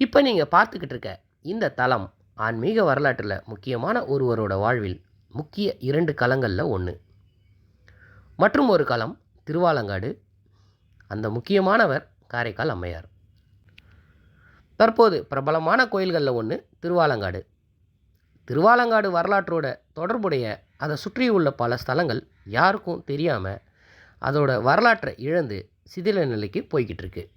இப்போ நீங்கள் பார்த்துக்கிட்டு இருக்க இந்த தலம் ஆன்மீக வரலாற்றில் முக்கியமான ஒருவரோட வாழ்வில் முக்கிய இரண்டு களங்களில் ஒன்று மற்றும் ஒரு களம் திருவாலங்காடு அந்த முக்கியமானவர் காரைக்கால் அம்மையார். தற்போது பிரபலமான கோயில்களில் ஒன்று திருவாலங்காடு. திருவாலங்காடு வரலாற்றோட தொடர்புடைய அதை சுற்றியுள்ள பல ஸ்தலங்கள் யாருக்கும் தெரியாமல் அதோட வரலாற்றை இழந்து சிதில நிலைக்கு போய்கிட்டு இருக்குது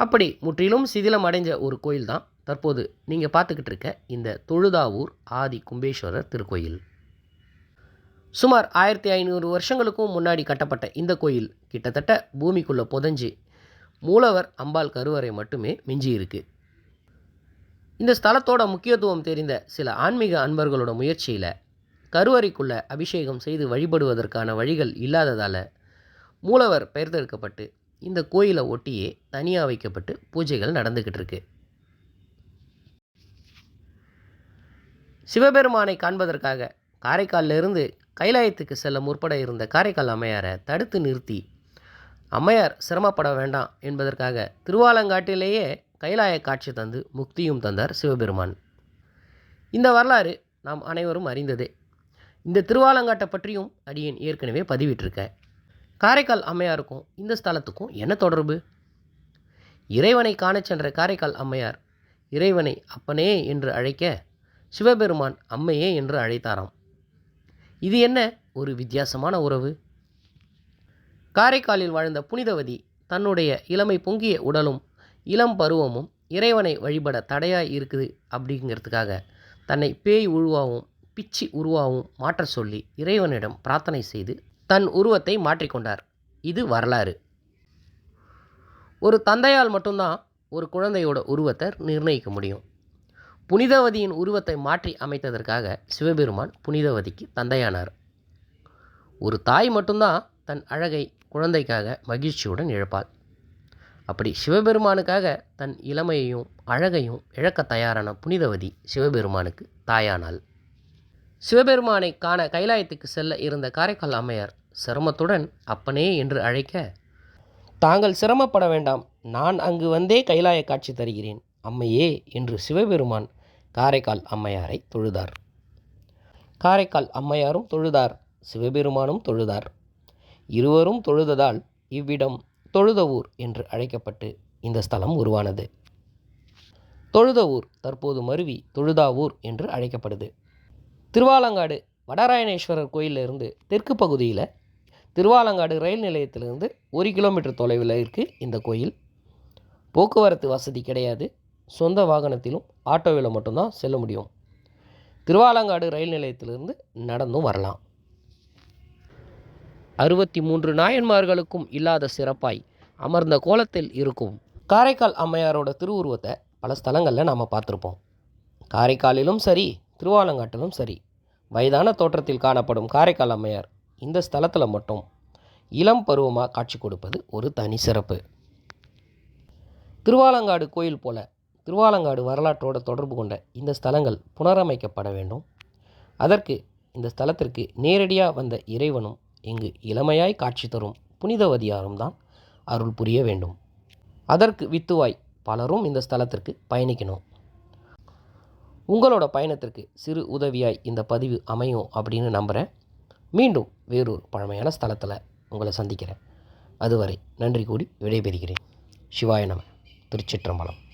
அப்படி முற்றிலும் சிதிலம் அடைஞ்ச ஒரு கோயில் தான் தற்போது நீங்கள் பார்த்துக்கிட்டு இருக்க இந்த தொழுதாவூர் ஆதி கும்பேஸ்வரர் திருக்கோயில். சுமார் ஆயிரத்தி ஐநூறு வருஷங்களுக்கும் முன்னாடி கட்டப்பட்ட இந்த கோயில் கிட்டத்தட்ட பூமிக்குள்ளே புதஞ்சு மூலவர் அம்பாள் கருவறை மட்டுமே மிஞ்சி இருக்குது இந்த ஸ்தலத்தோட முக்கியத்துவம் தெரிந்த சில ஆன்மீக அன்பர்களோட முயற்சியில் கருவறைக்குள்ளே அபிஷேகம் செய்து வழிபடுவதற்கான வழிகள் இல்லாததால் மூலவர் பெயர்த்தெடுக்கப்பட்டு இந்த கோயிலை ஒட்டியே தனியாக வைக்கப்பட்டு பூஜைகள் நடந்துக்கிட்டு இருக்கு. சிவபெருமானை காண்பதற்காக காரைக்காலில் இருந்து கைலாயத்துக்கு செல்ல முற்பட இருந்த காரைக்கால் அம்மையாரை தடுத்து நிறுத்தி அம்மையார் சிரமப்பட வேண்டாம் என்பதற்காக திருவாலங்காட்டிலேயே கைலாய காட்சி தந்து முக்தியும் தந்தார் சிவபெருமான். இந்த வரலாறு நாம் அனைவரும் அறிந்ததே. இந்த திருவாலங்காட்டை பற்றியும் அடியேன் ஏற்கனவே பதிவிட்டிருக்கேன். காரைக்கால் அம்மையாருக்கும் இந்த ஸ்தலத்துக்கும் என்ன தொடர்பு? இறைவனை காணச் சென்ற காரைக்கால் அம்மையார் இறைவனை அப்பனே என்று அழைக்க சிவபெருமான் அம்மையே என்று அழைத்தாராம். இது என்ன ஒரு வித்தியாசமான உறவு? காரைக்காலில் வாழ்ந்த புனிதவதி தன்னுடைய இளமை பொங்கிய உடலும் இளம் பருவமும் இறைவனை வழிபட தடையாக இருக்குது அப்படிங்கிறதுக்காக தன்னை பேய் உருவாவும் பிச்சி உருவாவும் மாற்ற சொல்லி இறைவனிடம் பிரார்த்தனை செய்து தன் உருவத்தை மாற்றிக்கொண்டார். இது வரலாறு. ஒரு தந்தையால் மட்டும்தான் ஒரு குழந்தையோட உருவத்தை நிர்ணயிக்க முடியும். புனிதவதியின் உருவத்தை மாற்றி அமைத்ததற்காக சிவபெருமான் புனிதவதிக்கு தந்தையானார். ஒரு தாய் மட்டும்தான் தன் அழகை குழந்தைக்காக மகிழ்ச்சியுடன் இழப்பாள். அப்படி சிவபெருமானுக்காக தன் இளமையையும் அழகையும் இழக்க தயாரான புனிதவதி சிவபெருமானுக்கு தாயானாள். சிவபெருமானை காண கைலாயத்துக்கு செல்ல இருந்த காரைக்கால் அம்மையார் சிரமத்துடன் அப்பனே என்று அழைக்க தாங்கள் சிரமப்பட வேண்டாம். நான் அங்கு வந்தே கைலாய காட்சி தருகிறேன். அம்மையே என்று சிவபெருமான் காரைக்கால் அம்மையாரை தொழுதார். காரைக்கால் அம்மையாரும் தொழுதார். சிவபெருமானும் தொழுதார். இருவரும் தொழுததால் இவ்விடம் தொழுத ஊர் என்று அழைக்கப்பட்டு இந்த ஸ்தலம் உருவானது. தொழுத ஊர் தற்போது மருவி தொழுதாவூர் என்று அழைக்கப்படுது. திருவாலங்காடு வடராயணேஸ்வரர் கோயிலிருந்து தெற்கு பகுதியில் திருவாலங்காடு ரயில் நிலையத்திலிருந்து ஒரு கிலோமீட்டர் தொலைவில் இருக்குது இந்த கோயில். போக்குவரத்து வசதி கிடையாது. சொந்த வாகனத்திலும் ஆட்டோவில் மட்டும்தான் செல்ல முடியும். திருவாலங்காடு ரயில் நிலையத்திலிருந்து நடந்தும் வரலாம். அறுபத்தி மூன்று நாயன்மார்களுக்கும் இல்லாத சிறப்பாய் அமர்ந்த கோலத்தில் இருக்கும் காரைக்கால் அம்மையாரோட திருவுருவத்தை பல ஸ்தலங்களில் நாம் பார்த்துருப்போம். காரைக்காலிலும் சரி திருவாலங்காட்டிலும் சரி. வயதான தோற்றத்தில் காணப்படும் காரைக்கால் அம்மையார் இந்த ஸ்தலத்தில் மட்டும் இளம் பருவமாக காட்சி கொடுப்பது ஒரு தனி சிறப்பு. திருவாலங்காடு கோயில் போல திருவாலங்காடு வரலாற்றோடு தொடர்பு கொண்ட இந்த ஸ்தலங்கள் புனரமைக்கப்பட வேண்டும். அதற்கு இந்த ஸ்தலத்திற்கு நேரடியாக வந்த இறைவனும் இங்கு இளமையாய் காட்சி தரும் புனிதவதியாரும் தான் அருள் புரிய வேண்டும். அதற்கு வித்துவாய் பலரும் இந்த ஸ்தலத்திற்கு பயணிக்கணும். உங்களோட பயணத்திற்கு சிறு உதவியாய் இந்த பதிவு அமையும் அப்படின்னு நம்புகிறேன் மீண்டும் வேறொரு பழமையான ஸ்தலத்தில் உங்களை சந்திக்கிறேன். அதுவரை நன்றி கூடி விடைபெறுகிறேன். சிவாய நம. திருச்சிற்றம்பலம்.